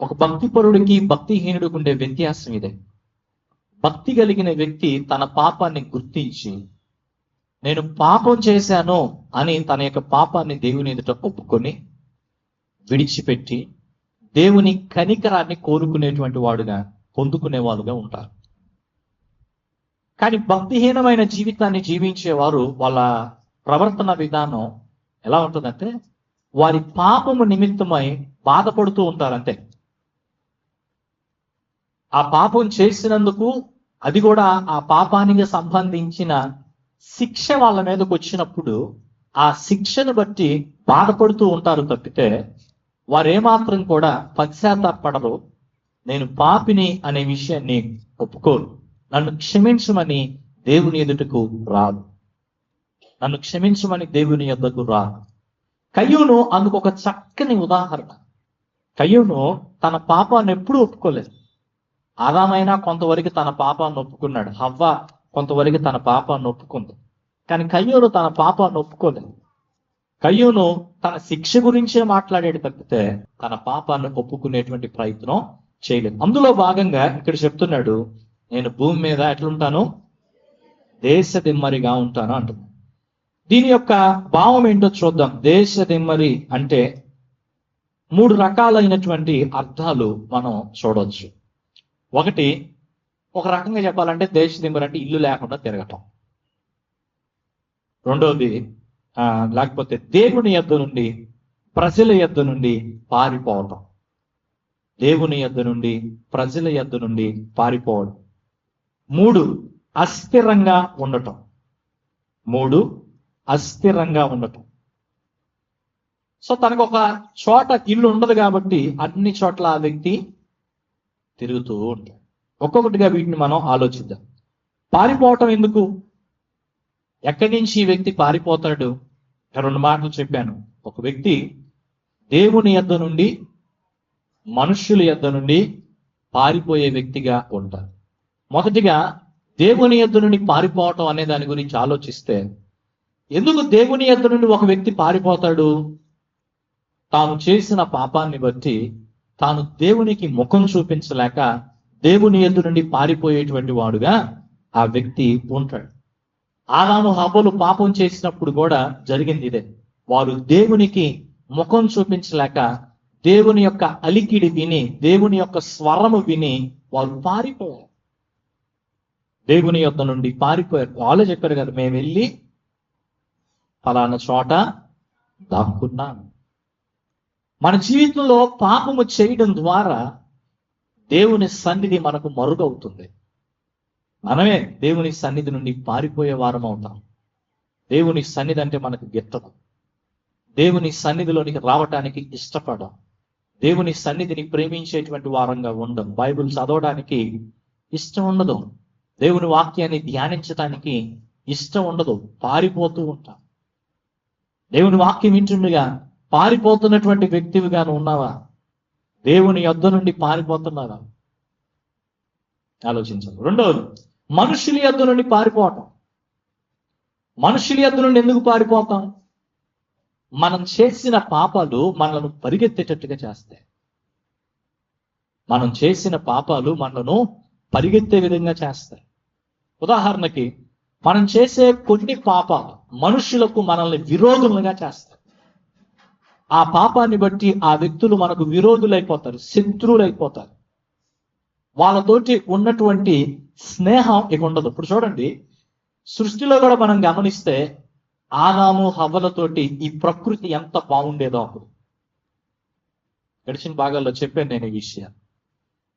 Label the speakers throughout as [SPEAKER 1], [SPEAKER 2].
[SPEAKER 1] ఒక భక్తిపరుడికి భక్తిహీనుడికి ఉండే వ్యత్యాసం ఇదే. భక్తి కలిగిన వ్యక్తి తన పాపాన్ని గుర్తించి నేను పాపం చేశాను అని తన యొక్క పాపాన్ని దేవుని ఎదుట ఒప్పుకొని విడిచిపెట్టి దేవుని కనికరాన్ని కోరుకునేటువంటి వాడుగా పొందుకునే వాళ్ళుగా ఉంటారు. కానీ భక్తిహీనమైన జీవితాన్ని జీవించేవారు వాళ్ళ ప్రవర్తన విధానం ఎలా ఉంటుందంటే వారి పాపము నిమిత్తమై బాధపడుతూ ఉంటారు అంతే. ఆ పాపం చేసినందుకు అది కూడా ఆ పాపానికి సంబంధించిన శిక్ష వాళ్ళ మీదకి వచ్చినప్పుడు ఆ శిక్షను బట్టి బాధపడుతూ ఉంటారు తప్పితే వారు ఏమాత్రం కూడా పశ్చాత్తాపడరు. నేను పాపిని అనే విషయాన్ని ఒప్పుకోరు నన్ను క్షమించమని దేవుని ఎదుటకు రాదు నన్ను క్షమించమని దేవుని ఎద్దకు రాదు కయ్యూను అందుకు ఒక చక్కని ఉదాహరణ. కయ్యూను తన పాపాన్ని ఎప్పుడూ ఒప్పుకోలేదు. ఆదామైనా కొంతవరకు తన పాపాన్ని ఒప్పుకున్నాడు హవ్వ కొంతవరకు తన పాపాన్ని ఒప్పుకుంది కానీ కయ్యూను తన పాపాన్ని ఒప్పుకోలేదు కయ్యూను తన శిక్ష గురించే మాట్లాడేది తప్పితే తన పాపాన్ని ఒప్పుకునేటువంటి ప్రయత్నం చేయలేదు. అందులో భాగంగా ఇక్కడ చెప్తున్నాడు నేను భూమి మీద ఎట్లుంటాను? దేశ దిమ్మరిగా ఉంటాను అంటున్నాడు దీని యొక్క భావం ఏంటో చూద్దాం. దేశ దిమ్మరి అంటే మూడు రకాలైనటువంటి అర్థాలు మనం చూడవచ్చు ఒకటి ఒక రకంగా చెప్పాలంటే దేశ దిమ్మరి అంటే ఇల్లు లేకుండా తిరగటం. రెండవది లేకపోతే దేవుని యొద్ నుండి ప్రజల యొద్ నుండి పారిపోవటం దేవుని యొద్ నుండి ప్రజల యొద్ నుండి పారిపోవడం. మూడు అస్థిరంగా ఉండటం. మూడు అస్థిరంగా ఉండటం. సో తనకు ఒక చోట ఇల్లు ఉండదు కాబట్టి అన్ని చోట్ల ఆ వ్యక్తి తిరుగుతూ ఉంటాయి ఒక్కొక్కటిగా వీటిని మనం ఆలోచిద్దాం. పారిపోవటం ఎందుకు? ఎక్కడి నుంచి ఈ వ్యక్తి పారిపోతాడు? రెండు మాటలు చెప్పాను. ఒక వ్యక్తి దేవుని యొద్ద నుండి మనుష్యుల యొద్ద నుండి పారిపోయే వ్యక్తిగా ఉంటారు మొదటిగా దేవుని యొద్ద నుండి పారిపోవటం అనే దాని గురించి ఆలోచిస్తే ఎందుకు దేవుని యొద్ద నుండి ఒక వ్యక్తి పారిపోతాడు? తాను చేసిన పాపాన్ని బట్టి తాను దేవునికి ముఖం చూపించలేక దేవుని ఎదురు నుండి పారిపోయేటువంటి వాడుగా ఆ వ్యక్తి ఉంటాడు. ఆదాము హవ్వలు పాపం చేసినప్పుడు కూడా జరిగింది ఇదే. వారు దేవునికి ముఖం చూపించలేక దేవుని యొక్క అలికిడి విని దేవుని యొక్క స్వరము విని వారు పారిపోయారు. దేవుని యొక్క నుండి పారిపోయారు. వాళ్ళు చెప్పారు కదా మేము వెళ్ళి ఫలానా చోట దాక్కున్నాను. మన జీవితంలో పాపము చేయడం ద్వారా దేవుని సన్నిధి మనకు మరుగవుతుంది. మనమే దేవుని సన్నిధి నుండి పారిపోయే వారం అవుతాం. దేవుని సన్నిధి అంటే మనకు గెత్తదు దేవుని సన్నిధిలోనికి రావటానికి ఇష్టపడం. దేవుని సన్నిధిని ప్రేమించేటువంటి వారంగా ఉండం. బైబిల్ చదవడానికి ఇష్టం ఉండదు. దేవుని వాక్యాన్ని ధ్యానించటానికి ఇష్టం ఉండదు. పారిపోతూ ఉంటాం. దేవుని వాక్యం వింటుండగా పారిపోతున్నటువంటి వ్యక్తివిగాను ఉన్నావా? దేవుని యొద్ద నుండి పారిపోతున్నావా? ఆలోచించాలి రెండవది మనుషుల యొద్ద నుండి పారిపోవటం. మనుషుల యొద్ద నుండి ఎందుకు పారిపోతాం? మనం చేసిన పాపాలు మనలను పరిగెత్తేటట్టుగా చేస్తాయి. మనం చేసిన పాపాలు మనను పరిగెత్తే విధంగా చేస్తాయి. ఉదాహరణకి మనం చేసే కొన్ని పాపాలు మనుషులకు మనల్ని విరోధులుగా చేస్తాయి. ఆ పాపాన్ని బట్టి ఆ వ్యక్తులు మనకు విరోధులైపోతారు శత్రువులైపోతారు. వాళ్ళతోటి ఉన్నటువంటి స్నేహం ఇక ఉండదు. ఇప్పుడు చూడండి సృష్టిలో కూడా మనం గమనిస్తే ఆదాము హవ్వలతోటి ఈ ప్రకృతి ఎంత బాగుండేదో అప్పుడు. గడిచిన భాగాల్లో చెప్పాను నేను ఈ విషయం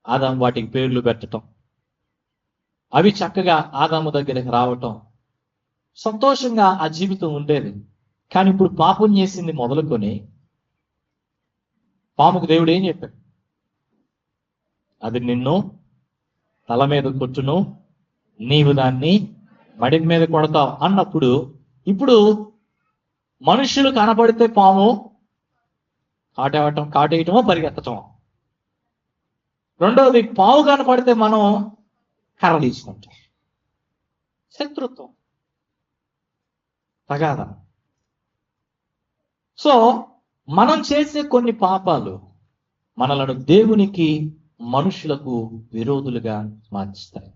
[SPEAKER 1] ఆదాము వాటికి పేర్లు పెట్టడం అవి చక్కగా ఆదాము దగ్గరికి రావటం సంతోషంగా ఆ జీవితం ఉండేది. కానీ ఇప్పుడు పాపం చేసింది మొదలుకొని పాముకు దేవుడు ఏం చెప్పాడు? అది నిన్ను తల మీద కొట్టును నీవు దాన్ని మడి మీద కొడతావు అన్నప్పుడు ఇప్పుడు మనుషులు కనపడితే పాము కాటేవటం కాటేయటమో పరిగెత్తటం రెండవది పావు కనపడితే మనం కర్ర తీసుకుంటాం శత్రుత్వం. తగాదా. సో మనం చేసే కొన్ని పాపాలు మనలను దేవునికి మనుషులకు విరోధులుగా మార్చిస్తాయి.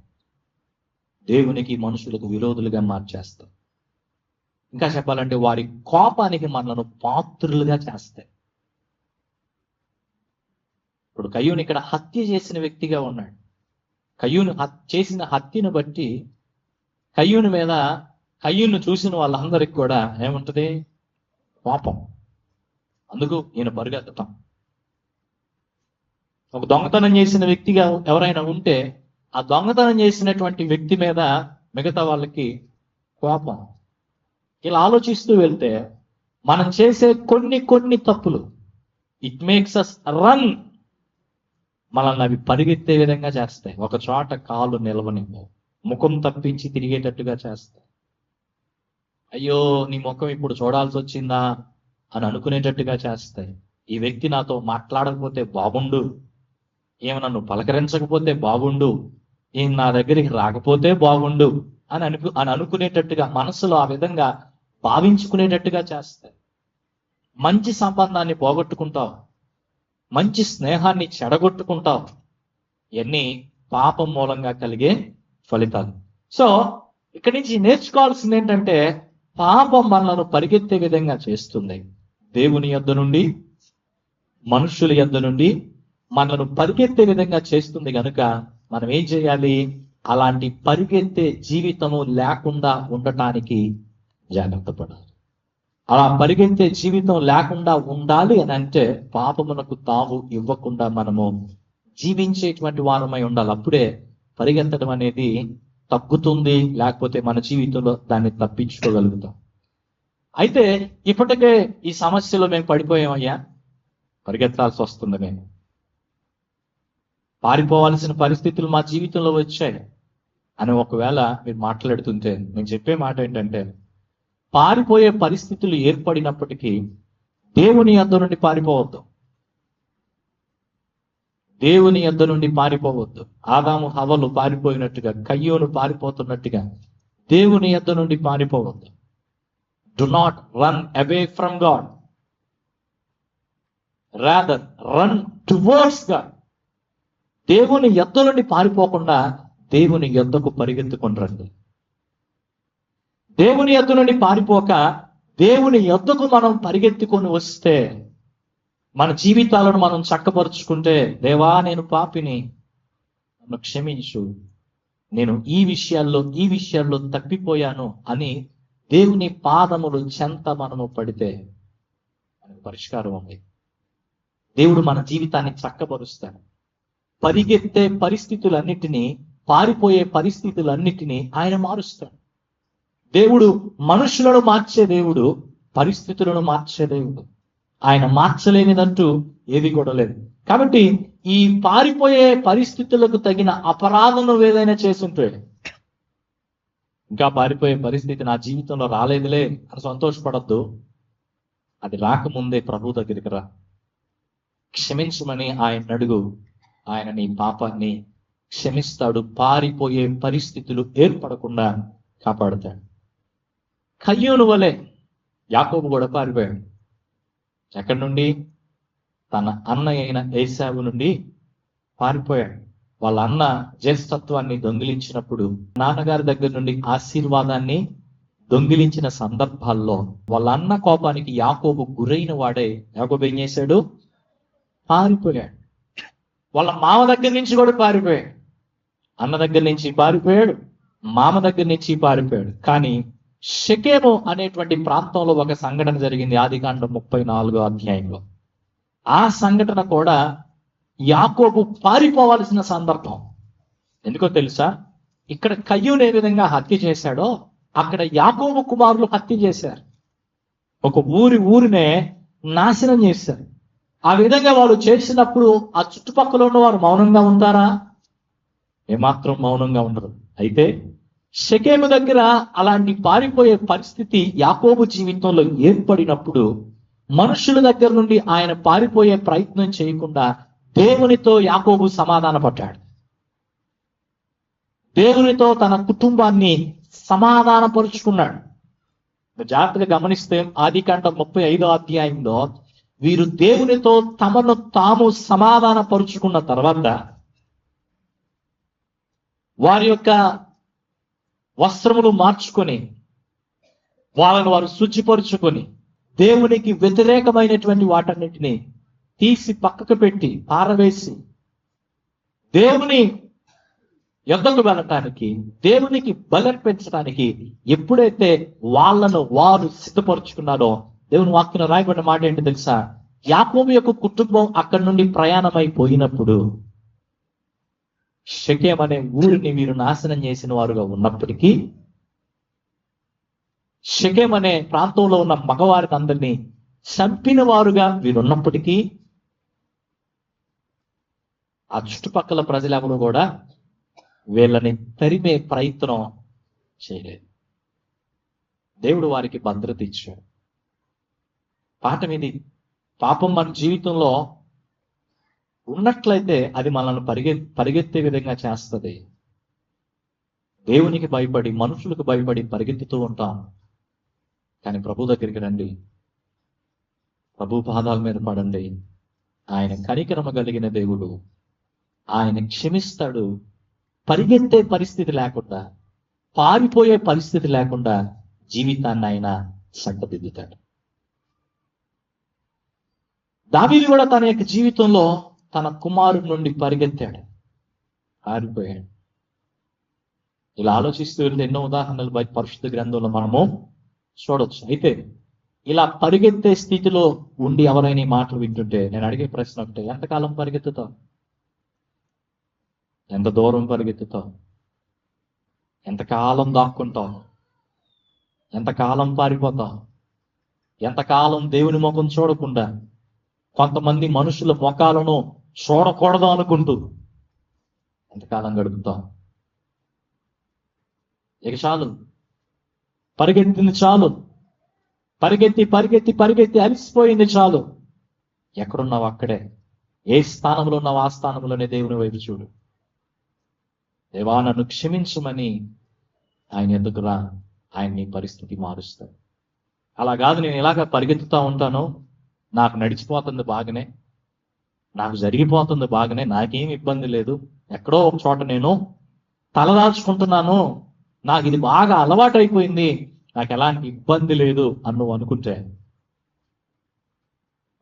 [SPEAKER 1] దేవునికి మనుషులకు విరోధులుగా మార్చేస్తాయి. ఇంకా చెప్పాలంటే వారి కోపానికి మనలను పాత్రులుగా చేస్తాయి. ఇప్పుడు కయ్యూని ఇక్కడ హత్య చేసిన వ్యక్తిగా ఉన్నాడు. కయ్యూను చేసిన హత్యను బట్టి కయ్యూని మీద కయ్యూను చూసిన వాళ్ళందరికి కూడా ఏముంటది? కోపం. అందుకు ఈయన పరిగెత్తటం ఒక దొంగతనం చేసిన వ్యక్తిగా ఎవరైనా ఉంటే ఆ దొంగతనం చేసినటువంటి వ్యక్తి మీద మిగతా వాళ్ళకి కోపం. ఇలా ఆలోచిస్తూ వెళ్తే మనం చేసే కొన్ని కొన్ని తప్పులు ఇట్ మేక్స్ అస్ రన్ మనల్ని అవి పరిగెత్తే విధంగా చేస్తాయి. ఒక చోట కాలు నిలవనివ్వవు ముఖం తప్పించి తిరిగేటట్టుగా చేస్తాయి. అయ్యో నీ ముఖం ఇప్పుడు చూడాల్సి వచ్చిందా? అని అనుకునేటట్టుగా చేస్తాయి. ఈ వ్యక్తి నాతో మాట్లాడకపోతే బాగుండు ఏమి నన్ను పలకరించకపోతే బాగుండు ఏం నా దగ్గరికి రాకపోతే బాగుండు అని అనుకు అని అనుకునేటట్టుగా మనసులో ఆ విధంగా భావించుకునేటట్టుగా చేస్తాయి. మంచి సంబంధాన్ని పోగొట్టుకుంటావు. మంచి స్నేహాన్ని చెడగొట్టుకుంటావు. ఇవన్నీ పాపం మూలంగా కలిగే ఫలితాలు. సో ఇక్కడి నుంచి నేర్చుకోవాల్సింది ఏంటంటే పాపం మనలను పరిగెత్తే విధంగా చేస్తుంది. దేవుని యొద్ద నుండి మనుషుల యొద్ద నుండి మనను పరిగెత్తే విధంగా చేస్తుంది కనుక మనం ఏం చేయాలి? అలాంటి పరిగెత్తే జీవితము లేకుండా ఉండటానికి జాగ్రత్త పడాలి. అలా పరిగెత్తే జీవితం లేకుండా ఉండాలి అని అంటే పాపమునకు తావు ఇవ్వకుండా మనము జీవించేటువంటి వారమై ఉండాలి. అప్పుడే పరిగెత్తడం అనేది తగ్గుతుంది లేకపోతే మన జీవితంలో దాన్ని తప్పించుకోగలుగుతాం. అయితే ఇప్పటికే ఈ సమస్యలో మేము పడిపోయామయ్యా. పరిగెత్తాల్సి వస్తుంది మేము. పారిపోవాల్సిన పరిస్థితులు మా జీవితంలో వచ్చాయి. అని ఒకవేళ మీరు మాట్లాడుతుంటే నేను చెప్పే మాట ఏంటంటే పారిపోయే పరిస్థితులు ఏర్పడినప్పటికీ దేవుని యొద్ద నుండి పారిపోవద్దు. దేవుని యొద్ద నుండి పారిపోవద్దు. ఆదాము హవలు పారిపోయినట్టుగా కయ్యోను పారిపోతున్నట్టుగా దేవుని యొద్ద నుండి పారిపోవద్దు. Do not run away from God rather run towards God దేవుని యొద్ద నుండి పారిపోకుండా దేవుని యొద్దకు పరిగెత్తుకొని రండి. దేవుని యొద్ద నుండి పారిపోక దేవుని యొద్దకు మనం పరిగెత్తుకొని వస్తే మన జీవితాలను మనం చక్కపరుచుకుంటే దేవా నేను పాపిని. నన్ను క్షమించు. నేను ఈ విషయాల్లో ఈ విషయాల్లో తప్పిపోయాను అని దేవుని పాదములు చెంత మనము పడితే మనకు పరిష్కారం ఉంది దేవుడు మన జీవితాన్ని చక్కపరుస్తాడు. పరిగెత్తే పరిస్థితులన్నిటినీ పారిపోయే పరిస్థితులన్నిటినీ ఆయన మారుస్తాడు. దేవుడు మనుషులను మార్చే దేవుడు పరిస్థితులను మార్చే దేవుడు. ఆయన మార్చలేనిదంటూ ఏది కూడా లేదు. కాబట్టి ఈ పారిపోయే పరిస్థితులకు తగిన అపరాధం ఏదైనా చేసుంటే ఇంకా పారిపోయే పరిస్థితి నా జీవితంలో రాలేదులే. అని సంతోషపడద్దు. అది రాకముందే ప్రభు దగ్గరికి రా. క్షమించమని ఆయన అడుగు. ఆయన నీ పాపాన్ని క్షమిస్తాడు. పారిపోయే పరిస్థితులు ఏర్పడకుండా కాపాడుతాడు. కయ్యూను వలె యాకోబు కూడా పారిపోయాడు. ఎక్కడి నుండి? తన అన్న అయిన ఏసావు నుండి పారిపోయాడు. వాళ్ళ అన్న జ్యేష్ఠత్వాన్ని దొంగిలించినప్పుడు నాన్నగారి దగ్గర నుండి ఆశీర్వాదాన్ని దొంగిలించిన సందర్భాల్లో వాళ్ళ అన్న కోపానికి యాకోబు గురైన వాడే. యాకోబు ఏం చేశాడు? పారిపోయాడు. వాళ్ళ మామ దగ్గర నుంచి కూడా పారిపోయాడు. అన్న దగ్గర నుంచి పారిపోయాడు. మామ దగ్గర నుంచి పారిపోయాడు. కానీ షకేము అనేటువంటి ప్రాంతంలో ఒక సంఘటన జరిగింది ఆదికాండం ముప్పై నాలుగో అధ్యాయంలో. ఆ సంఘటన కూడా యాకోబు పారిపోవాల్సిన సందర్భం. ఎందుకో తెలుసా? ఇక్కడ కయ్యూను ఏ విధంగా హత్య చేశాడో అక్కడ యాకోబు కుమారులు హత్య చేశారు. ఒక ఊరి ఊరినే నాశనం చేశారు. ఆ విధంగా వాళ్ళు చేసినప్పుడు ఆ చుట్టుపక్కల ఉన్న వారు మౌనంగా ఉంటారా? ఏమాత్రం మౌనంగా ఉండరు. అయితే షకేము దగ్గర అలాంటి పారిపోయే పరిస్థితి యాకోబు జీవితంలో ఏర్పడినప్పుడు మనుషుల దగ్గర నుండి ఆయన పారిపోయే ప్రయత్నం చేయకుండా దేవునితో యాకోబు సమాధాన పడ్డాడు దేవునితో తన కుటుంబాన్ని సమాధానపరుచుకున్నాడు. జాగ్రత్తగా గమనిస్తే ఆది కాండ ముప్పై ఐదో అధ్యాయంలో వీరు దేవునితో తమను తాము సమాధాన పరుచుకున్న తర్వాత వారి యొక్క వస్త్రములు మార్చుకొని వాళ్ళను వారు శుచిపరుచుకొని దేవునికి వ్యతిరేకమైనటువంటి వాటన్నిటిని తీసి పక్కకు పెట్టి పారవేసి దేవుని యుద్ధకు వెళ్ళటానికి దేవునికి బలర్పించడానికి ఎప్పుడైతే వాళ్ళను వారు సిద్ధపరుచుకున్నారో దేవుని వాక్యం రాయబడిన మాట ఏంటి తెలుసా? యాకోబు యొక్క కుటుంబం అక్కడి నుండి ప్రయాణమైపోయినప్పుడు షకేం అనే ఊరిని వీరు నాశనం చేసిన వారుగా ఉన్నప్పటికీ షకేం అనే ప్రాంతంలో ఉన్న మగవారిని అందరినీ చంపిన వారుగా వీరున్నప్పటికీ ఆ చుట్టుపక్కల ప్రజలెవరు కూడా వీళ్ళని తరిమే ప్రయత్నం చేయలేదు. దేవుడు వారికి భద్రత ఇచ్చాడు. పాఠం ఇది. పాపం మన జీవితంలో ఉన్నట్లయితే అది మనల్ని పరిగె పరిగెత్తే విధంగా చేస్తుంది. దేవునికి భయపడి మనుషులకు భయపడి పరిగెత్తుతూ ఉంటాం కానీ ప్రభు దగ్గరికి రండి. ప్రభు పాదాల మీద పడండి. ఆయన కనికరమ కలిగిన దేవుడు. ఆయన క్షమిస్తాడు. పరిగెత్తే పరిస్థితి లేకుండా పారిపోయే పరిస్థితి లేకుండా జీవితాన్ని ఆయన చక్కదిద్దుతాడు. దావీదు కూడా తన యొక్క జీవితంలో తన కుమారుడి నుండి పరిగెత్తాడు. పారిపోయాడు. ఇలా ఆలోచిస్తూ వెళ్తే ఎన్నో ఉదాహరణలు బయట పరిశుద్ధ గ్రంథంలో మనము చూడొచ్చు. అయితే ఇలా పరిగెత్తే స్థితిలో ఉండి ఎవరైనా మాటలు వింటుంటే నేను అడిగే ప్రశ్న ఒకటే ఎంతకాలం పరిగెత్తుతావు? ఎంత దూరం పరిగెత్తుతావు? ఎంతకాలం దాక్కుంటావు? ఎంతకాలం పారిపోతావు? ఎంతకాలం దేవుని ముఖం చూడకుండా కొంతమంది మనుషుల ముఖాలను చూడకూడదు అనుకుంటూ ఎంతకాలం గడుపుతాం ఇక చాలు. పరిగెత్తింది చాలు. పరిగెత్తి పరిగెత్తి పరిగెత్తి అలిసిపోయింది చాలు. ఎక్కడున్నావు అక్కడే? ఏ స్థానంలో ఉన్నావు? ఆ స్థానంలోనే దేవుని వైపు చూడు. దేవా నన్ను క్షమించమని ఆయన ఎందుకు రా? ఆయన నీ పరిస్థితి మారుస్తాడు. అలా కాదు నేను ఇలాగ పరిగెత్తుతా ఉంటాను నాకు నడిచిపోతుంది బాగానే నాకు జరిగిపోతుంది బాగానే నాకేం ఇబ్బంది లేదు. ఎక్కడో ఒక చోట నేను తలదాల్చుకుంటున్నాను నాకు ఇది బాగా అలవాటు అయిపోయింది నాకు ఎలాంటి ఇబ్బంది లేదు అని నువ్వు అనుకుంటే.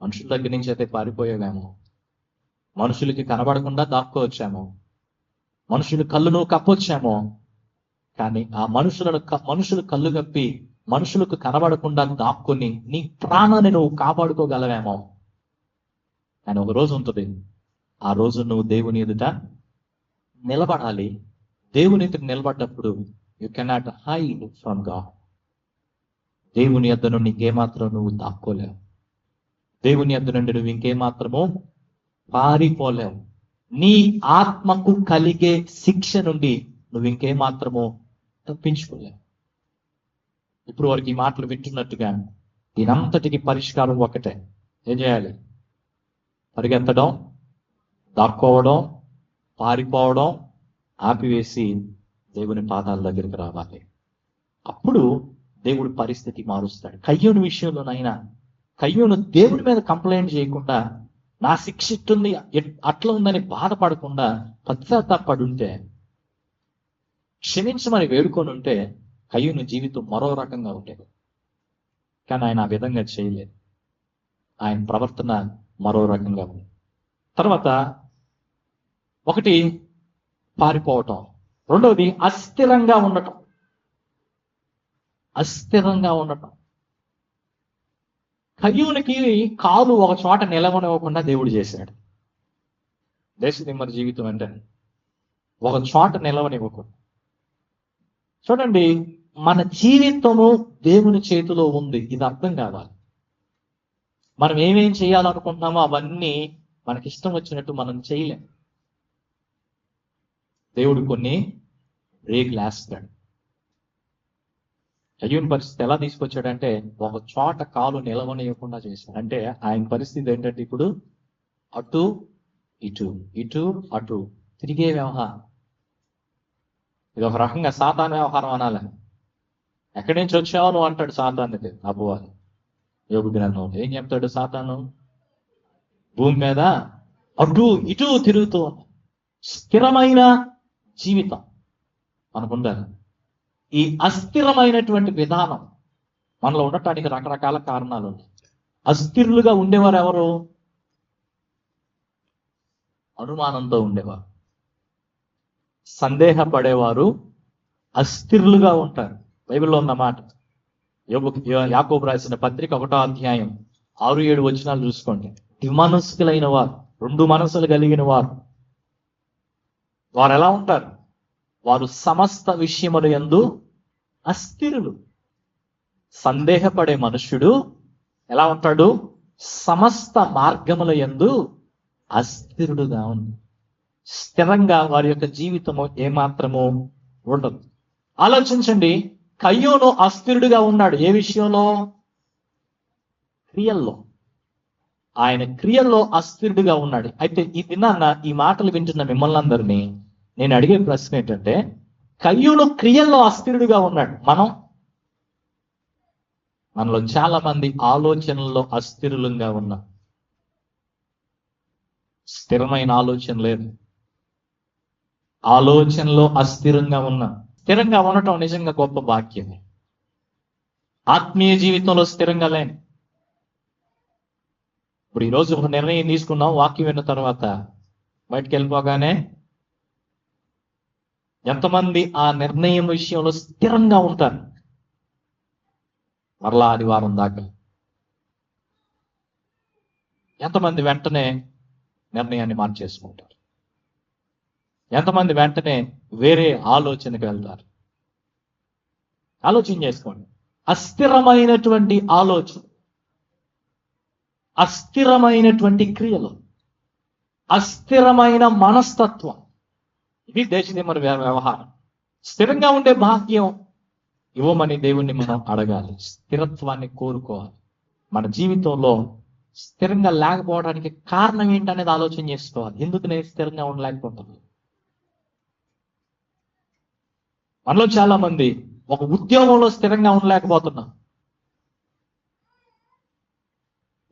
[SPEAKER 1] మనుషుల దగ్గర నుంచి అయితే పారిపోయావేమో. మనుషులకి కనబడకుండా దాక్కోవచ్చాము. మనుషులు కళ్ళు నువ్వు కప్పొచ్చామో. కానీ ఆ మనుషులను మనుషులు కళ్ళు కప్పి మనుషులకు కనబడకుండా దాక్కుని నీ ప్రాణాన్ని నువ్వు కాపాడుకోగలవేమో. కానీ ఒక రోజు ఉంటుంది. ఆ రోజు నువ్వు దేవుని ఎదుట నిలబడాలి. దేవుని ఎదుట నిలబడ్డప్పుడు you cannot hide from God దేవుని యొద్ద నుండి ఇంకేమాత్రం నువ్వు దాక్కోలేవు. దేవుని యొద్ద నుండి నువ్వు ఇంకేమాత్రము పారిపోలేవు. నీ ఆత్మకు కలిగే శిక్ష నుండి నువ్వు ఇంకేమాత్రము తప్పించుకోలేవు ఇప్పుడు వరకు ఈ మాటలు వింటున్నట్టుగా దీనంతటికి పరిష్కారం ఒకటే. ఏం చేయాలి? పరిగెత్తడం దాక్కోవడం పారిపోవడం ఆపివేసి దేవుని పాదాల దగ్గరికి రావాలి. అప్పుడు దేవుడు పరిస్థితి మారుస్తాడు. కయ్యూని విషయంలోనైనా కయ్యూను దేవుడి మీద కంప్లైంట్ చేయకుండా నా శిక్ష ఇట్టుంది అట్లా ఉందని బాధపడకుండా పశ్చాత్తాపడుంటే క్షమించమని వేడుకొని ఉంటే కయ్యూను జీవితం మరో రకంగా ఉండేది. కానీ ఆయన ఆ విధంగా చేయలేదు. ఆయన ప్రవర్తన మరో రకంగా ఉంది. తర్వాత ఒకటి పారిపోవటం. రెండవది అస్థిరంగా ఉండటం. అస్థిరంగా ఉండటం. కయ్యూనికి కాలు ఒక చోట నిలవనివ్వకుండా దేవుడు చేశాడు. దేశ నిమ్మరి జీవితం అంటే ఒక చోట నిలవనివ్వకుండా చూడండి మన జీవితము దేవుని చేతిలో ఉంది. ఇది అర్థం కావాలి. మనం ఏమేం చేయాలనుకుంటున్నామో అవన్నీ మనకి ఇష్టం వచ్చినట్టు మనం చేయలేం. దేవుడు కొన్ని బ్రేక్లు వేస్తాడు. అయ్యూని పరిస్థితి ఎలా తీసుకొచ్చాడంటే ఒక చోట కాలు నిలవనియకుండా చేశాడు. అంటే ఆయన పరిస్థితి ఏంటంటే ఇప్పుడు అటు ఇటు ఇటు అటు. తిరిగే వ్యవహారం. ఇది ఒక రకంగా సాతాన్ వ్యవహారం అనాలి. ఎక్కడి నుంచి వచ్చావు నువ్వు అంటాడు సాతాన్ని అబ్బువారు యోగు గ్రంథం ఏం చెప్తాడు సాతాను? భూమి మీద అటు ఇటు తిరుగుతూ స్థిరమైన జీవితం. మనకుండాలి. ఈ అస్థిరమైనటువంటి విధానం మనలో ఉండటానికి రకరకాల కారణాలు అస్థిరులుగా ఉండేవారు ఎవరు? అనుమానంతో ఉండేవారు. సందేహపడేవారు అస్థిరులుగా ఉంటారు. బైబిల్లో ఉన్న మాట. యాకోబు రాసిన పత్రిక ఒకటో అధ్యాయం ఆరు ఏడు వచనాలు చూసుకోండి. ద్విమనస్కులైన వారు రెండు మనసులు కలిగిన వారు. వారు ఎలా ఉంటారు? వారు సమస్త విషయముల యందు అస్థిరులు. సందేహపడే మనుష్యుడు ఎలా ఉంటాడు? సమస్త మార్గముల యందు అస్థిరుడుగా ఉంది స్థిరంగా వారి యొక్క జీవితము ఏమాత్రము ఉండదు. ఆలోచించండి. కయ్యోను అస్థిరుడుగా ఉన్నాడు. ఏ విషయంలో? క్రియల్లో. ఆయన క్రియల్లో అస్థిరుడుగా ఉన్నాడు. అయితే ఈ దినాన్న ఈ మాటలు వింటున్న మిమ్మల్ని అందరినీ నేను అడిగే ప్రశ్న ఏంటంటే కయ్యూలు క్రియల్లో అస్థిరుడుగా ఉన్నాడు. మనం? మనలో చాలా మంది ఆలోచనల్లో అస్థిరులంగా ఉన్నాం. స్థిరమైన ఆలోచన లేదు. ఆలోచనలో అస్థిరంగా ఉన్నాం. స్థిరంగా ఉండటం నిజంగా గొప్ప భాగ్యమే ఆత్మీయ జీవితంలో స్థిరంగా లేని. ఇప్పుడు ఈరోజు ఒక నిర్ణయం తీసుకున్నాం వాక్యం విన్న తర్వాత బయటికి వెళ్ళిపోగానే ఎంతమంది ఆ నిర్ణయం విషయంలో స్థిరంగా ఉంటారు? మరలా ఆదివారం దాకా. ఎంతమంది వెంటనే నిర్ణయాన్ని మార్చేసుకుంటారు? ఎంతమంది వెంటనే వేరే ఆలోచనకు వెళ్తారు? ఆలోచన చేసుకోండి. అస్థిరమైనటువంటి ఆలోచన అస్థిరమైనటువంటి క్రియలు అస్థిరమైన మనస్తత్వం ఇది దేశదిమ్మరి వ్యవహారం? స్థిరంగా ఉండే భాగ్యం ఇవ్వమని దేవుణ్ణి మనం అడగాలి. స్థిరత్వాన్ని కోరుకోవాలి. మన జీవితంలో స్థిరంగా లేకపోవడానికి కారణం ఏంటనేది ఆలోచన చేసుకోవాలి. ఎందుకు నేను స్థిరంగా ఉండలేకపోతున్నాను? మనలో చాలా మంది ఒక ఉద్యోగంలో స్థిరంగా ఉండలేకపోతున్నాం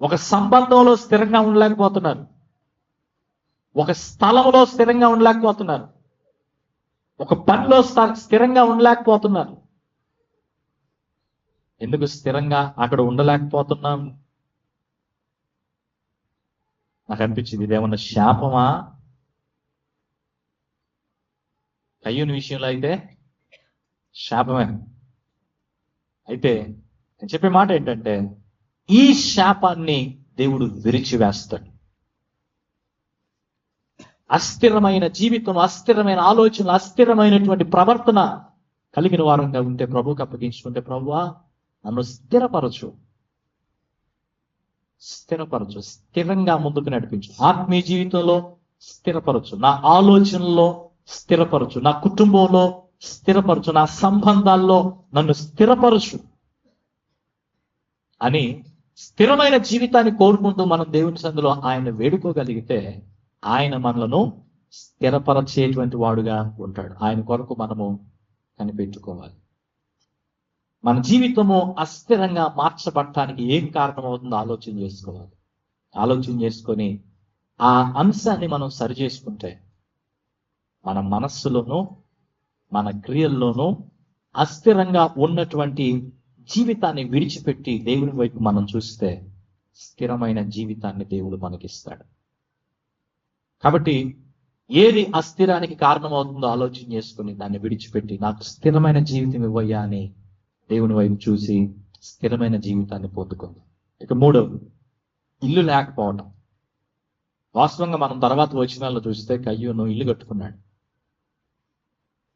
[SPEAKER 1] ఒక సంబంధంలో స్థిరంగా ఉండలేకపోతున్నారు. ఒక స్థలంలో స్థిరంగా ఉండలేకపోతున్నారు. ఒక పనిలో స్థ- స్థిరంగా ఉండలేకపోతున్నారు. ఎందుకు స్థిరంగా అక్కడ ఉండలేకపోతున్నాం? నాకు అనిపించింది ఇదేమన్నా శాపమా? కయ్యూని విషయంలో అయితే శాపమే. అయితే నేను చెప్పే మాట ఏంటంటే ఈ శాపాన్ని దేవుడు విరిచివేస్తాడు. అస్థిరమైన జీవితం అస్థిరమైన ఆలోచన అస్థిరమైనటువంటి ప్రవర్తన కలిగిన వారంగా ఉంటే ప్రభువుకి అప్పగించుకుంటే ప్రభువా నన్ను స్థిరపరచు. స్థిరపరచు. స్థిరంగా ముందుకు నడిపించు. ఆత్మీయ జీవితంలో స్థిరపరచు. నా ఆలోచనలో స్థిరపరచు. నా కుటుంబంలో స్థిరపరచు. నా సంబంధాల్లో నన్ను స్థిరపరచు. అని స్థిరమైన జీవితాన్ని కోరుకుంటూ మనం దేవుని సందులో ఆయన వేడుకోగలిగితే ఆయన మనలను స్థిరపరచేటువంటి వాడుగా ఉంటాడు. ఆయన కొరకు మనము కనిపెట్టుకోవాలి. మన జీవితము అస్థిరంగా మార్చబడటానికి ఏం కారణం అవుతుందో ఆలోచన చేసుకోవాలి. ఆలోచన చేసుకొని ఆ అంశాన్ని మనం సరి చేసుకుంటే మన మనస్సులోనూ మన క్రియల్లోనూ అస్థిరంగా ఉన్నటువంటి జీవితాన్ని విడిచిపెట్టి దేవుని వైపు మనం చూస్తే స్థిరమైన జీవితాన్ని దేవుడు మనకిస్తాడు. కాబట్టి ఏది అస్థిరానికి కారణమవుతుందో ఆలోచన చేసుకుని దాన్ని విడిచిపెట్టి నాకు స్థిరమైన జీవితం ఇవ్వయ్యా అని దేవుని వైపు చూసి స్థిరమైన జీవితాన్ని పొందుకుంది. ఇక మూడవది ఇల్లు లేకపోవడం వాస్తవంగా మనం తర్వాత వచనాల్లో చూస్తే కయ్యూను ఇల్లు కట్టుకున్నాడు.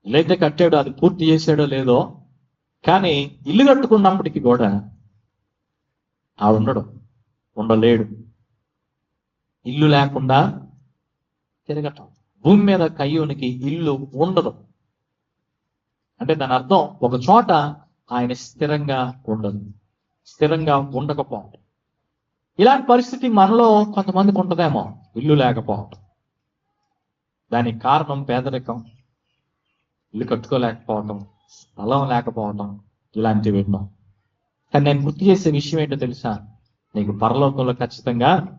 [SPEAKER 1] ఇల్లు అయితే కట్టాడు అది పూర్తి చేశాడో లేదో కానీ ఇల్లు కట్టుకున్నప్పటికీ కూడా ఆ ఉండడు ఉండలేడు. ఇల్లు లేకుండా తిరగటం. భూమి మీద కయ్యూనికి ఇల్లు ఉండదు. అంటే దాని అర్థం ఒక చోట ఆయన స్థిరంగా ఉండదు. స్థిరంగా ఉండకపోవడం ఇలాంటి పరిస్థితి మనలో కొంతమందికి ఉంటదేమో. ఇల్లు లేకపోవడం దానికి కారణం పేదరికం. ఇల్లు కట్టుకోలేకపోవడం స్థలం లేకపోవడం ఇలాంటివి ఎన్నో. కానీ నేను గుర్తు చేసే విషయం ఏంటో తెలుసా? నీకు పరలోకంలో ఖచ్చితంగా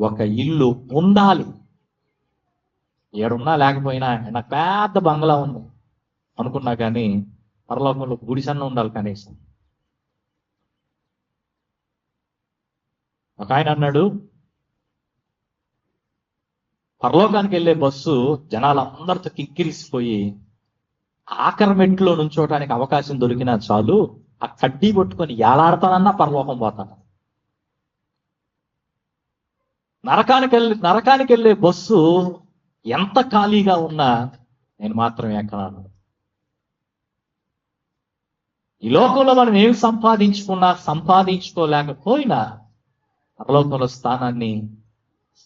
[SPEAKER 1] ఒక ఇల్లు ఉండాలి. ఏడున్నా లేకపోయినా నాకు పెద్ద బంగ్లా ఉంది. అనుకున్నా కానీ పరలోకంలో గుడిసన్న ఉండాలి కనీసం. ఒక ఆయన అన్నాడు పరలోకానికి వెళ్ళే బస్సు జనాలందరితో కిక్కిరిసిపోయి ఆఖరి మెట్లో నుంచోటానికి అవకాశం దొరికినా చాలు ఆ కడ్డీ పట్టుకొని ఏలాడతానన్నా పరలోకం పోతాను. నరకానికి వెళ్ళి నరకానికి వెళ్ళే బస్సు ఎంత ఖాళీగా ఉన్నా నేను మాత్రం ఎక్కడాను ఈ లోకంలో మనం ఏం సంపాదించుకున్నా సంపాదించుకోలేకపోయినా పరలోకంలో స్థానాన్ని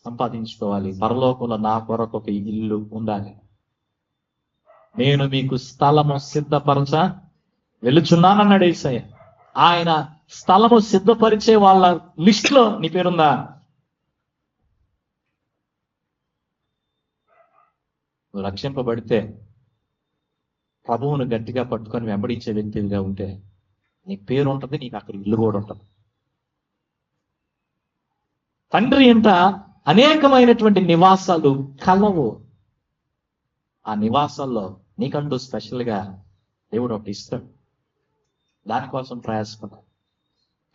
[SPEAKER 1] సంపాదించుకోవాలి. పరలోకంలో నా కొరకు ఒక ఇల్లు ఉండాలి. నేను మీకు స్థలము సిద్ధపరచ వెళుచున్నానన్నాడు ఏసయ్య. ఆయన స్థలము సిద్ధపరిచే వాళ్ళ లిస్ట్లో నీ పేరుందా నువ్వు రక్షింపబడితే ప్రభువును గట్టిగా పట్టుకొని వెంబడించే వ్యక్తిగా ఉంటే నీ పేరు ఉంటుంది నీకు అక్కడ ఇల్లు కూడా ఉంటుంది. తండ్రి ఇంట అనేకమైనటువంటి నివాసాలు కలవు. ఆ నివాసాల్లో నీకంటూ స్పెషల్గా దేవుడు ఒకటి ఇస్తాడు. దానికోసం ప్రయాసపడాలి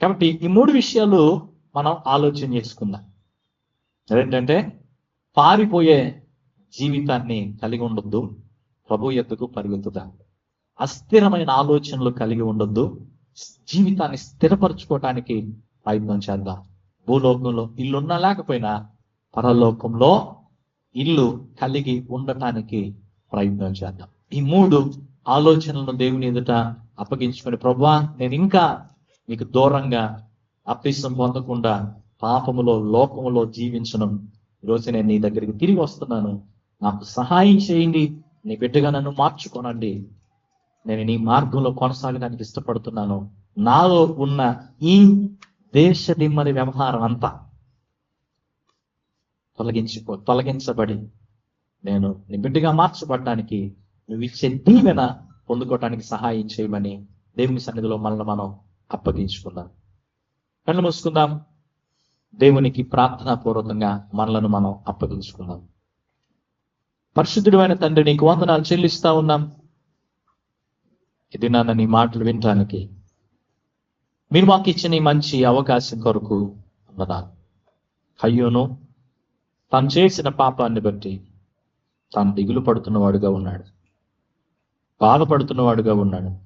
[SPEAKER 1] కాబట్టి ఈ మూడు విషయాలు మనం ఆలోచన చేసుకుందాం. ఏంటంటే పారిపోయే జీవితాన్ని కలిగి ఉండొద్దు ప్రభు ఎద్దుకు పరిగెత్తుదా అస్థిరమైన ఆలోచనలు కలిగి ఉండొద్దు జీవితాన్ని స్థిరపరచుకోవటానికి ప్రయత్నం చేద్దాం. భూలోకంలో ఇల్లున్నా లేకపోయినా పరలోకంలో ఇల్లు కలిగి ఉండటానికి ప్రయత్నం చేద్దాం. ఈ మూడు ఆలోచనలను దేవుని ఎదుట అప్పగించుకొని ప్రభా నేను ఇంకా నీకు దూరంగా అప్పిసం పొందకుండా పాపములో లోకములో జీవించను. ఈరోజు నేను నీ దగ్గరికి తిరిగి వస్తున్నాను. నాకు సహాయం చేయండి. నీ బిడ్డగా నన్ను మార్చుకోనండి. నేను నీ మార్గంలో కొనసాగడానికి ఇష్టపడుతున్నాను. నాలో ఉన్న ఈ దేశ దిమ్మని వ్యవహారం అంతా తొలగించుకో తొలగించబడి నేను నీ బిడ్డగా మార్చబడడానికి నువ్వు ఇచ్చే దీవెన పొందుకోవటానికి సహాయం చేయమని దేవుని సన్నిధిలో మనల్ని మనం అప్పగించుకుందాం. కళ్ళు మూసుకుందాం. దేవునికి ప్రార్థనా పూర్వకంగా మనలను మనం అప్పగించుకుందాం. పరిశుద్ధుడైన తండ్రి నీకు వందనాలు చెల్లిస్తా ఉన్నాం. ఇది నాన్న నీ మాటలు వినటానికి మీరు మాకు ఇచ్చిన ఈ మంచి అవకాశం కొరకు వందనాలు. అయ్యోను తను చేసిన పాపాన్ని బట్టి తాను దిగులు పడుతున్నవాడుగా ఉన్నాడు. బాధపడుతున్నవాడుగా ఉన్నాడు.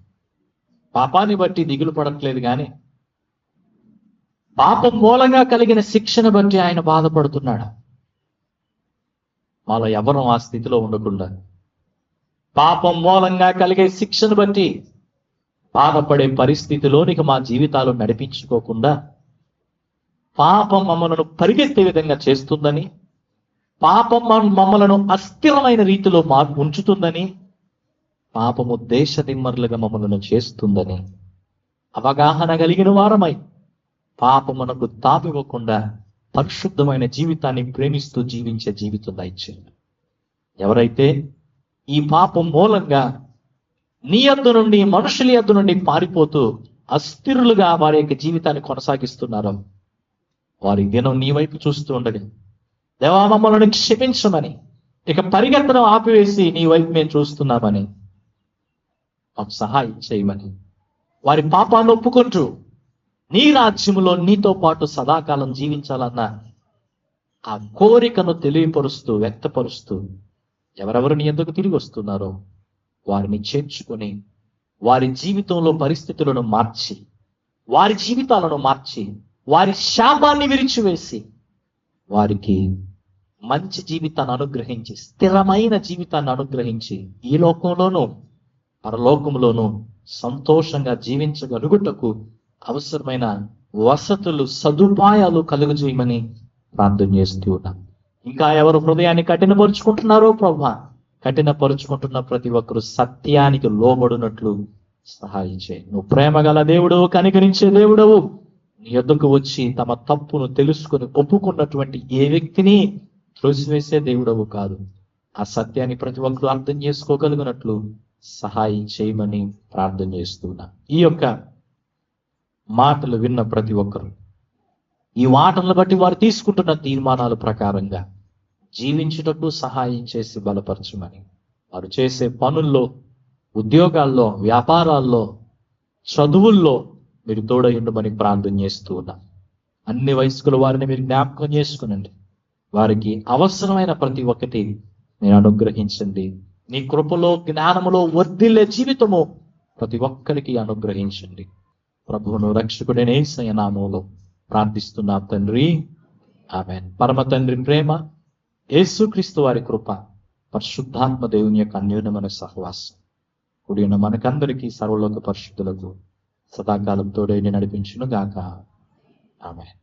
[SPEAKER 1] పాపాన్ని బట్టి దిగులు పడట్లేదు కానీ పాపం మూలంగా కలిగిన శిక్షను బట్టి ఆయన బాధపడుతున్నాడు. మాలో ఎవరు ఆ స్థితిలో ఉండకుండా. పాపం మూలంగా కలిగే శిక్షను బట్టి బాధపడే పరిస్థితిలోనికి మా జీవితాలు నడిపించుకోకుండా పాపం మమ్మలను పరిగెత్తే విధంగా చేస్తుందని పాపం మమ్మలను అస్థిరమైన రీతిలో మా ఉంచుతుందని పాపము దేశ దిమ్మరులుగా మమ్మలను చేస్తుందని అవగాహన కలిగిన వారమై పాపమునకు తాపివ్వకుండా పరిశుద్ధమైన జీవితాన్ని ప్రేమిస్తూ జీవించే జీవితం దయచేయండి ఎవరైతే ఈ పాపం మూలంగా నీ యొద్ద నుండి మనుషుల యొద్ద నుండి పారిపోతూ అస్థిరులుగా వారి యొక్క జీవితాన్ని కొనసాగిస్తున్నారో వారి దినం నీ వైపు చూస్తూ ఉండదు దేవా మమ్మల్ని క్షమించమని ఇక పరిగెత్తడం ఆపివేసి నీ వైపు మేము చూస్తున్నామని మాకు సహాయం చేయమని వారి పాపాన్ని ఒప్పుకుంటూ నీ రాజ్యములో నీతో పాటు సదాకాలం జీవించాలన్న ఆ కోరికను తెలియపరుస్తూ వ్యక్తపరుస్తూ ఎవరెవరు నీ ఎందుకు తిరిగి వస్తున్నారో వారిని చేర్చుకొని వారి జీవితంలో పరిస్థితులను మార్చి వారి జీవితాలను మార్చి వారి శాపాన్ని విరిచివేసి వారికి మంచి జీవితాన్ని అనుగ్రహించి స్థిరమైన జీవితాన్ని అనుగ్రహించి ఈ లోకంలోనూ పరలోకంలోనూ సంతోషంగా జీవించగలుగుటకు అవసరమైన వసతులు సదుపాయాలు కలుగజేయమని ప్రార్థన చేస్తూ ఉన్నాం. ఇంకా ఎవరు హృదయాన్ని కఠినపరుచుకుంటున్నారో ప్రభా కఠినపరుచుకుంటున్న ప్రతి ఒక్కరు సత్యానికి లోబడినట్లు సహాయం చేయి నువ్వు ప్రేమ గల దేవుడవు కనికరించే దేవుడవు. నీ యొద్దకు వచ్చి తమ తప్పును తెలుసుకుని ఒప్పుకున్నటువంటి ఏ వ్యక్తిని త్రోసివేసే దేవుడవు కాదు. ఆ సత్యాన్ని ప్రతి ఒక్కరు అర్థం చేసుకోగలిగినట్లు సహాయం చేయమని ప్రార్థన చేస్తున్నా ఈ యొక్క మాటలు విన్న ప్రతి ఒక్కరు. ఈ మాటలను బట్టి వారు తీసుకుంటున్న తీర్మానాల ప్రకారంగా జీవించుటకు సహాయం చేసి బలపరచమని వారు చేసే పనుల్లో ఉద్యోగాల్లో వ్యాపారాల్లో చదువుల్లో మీరు తోడయుండమని ప్రార్థన చేస్తూ ఉన్నా. అన్ని వయస్కుల వారిని మీరు జ్ఞాపకం చేసుకునండి. వారికి అవసరమైన ప్రతి ఒక్కటి నేను అనుగ్రహించండి. నీ కృపలో జ్ఞానములో వర్ధిల్లే జీవితము ప్రతి ఒక్కరికి అనుగ్రహించండి. ప్రభువును రక్షకుడైన సయనామంలో నామములో ప్రార్థిస్తున్నా తండ్రి. ఆమె పరమ తండ్రి ప్రేమ యేసుక్రీస్తు వారి కృప పరిశుద్ధాత్మ దేవుని యొక్క అన్యోన్యమైన సహవాసం. కూడిన మనకందరికీ సర్వలోక పరిశుద్ధులకు సదాకాలం తోడైన నడిపించును గాక ఆమె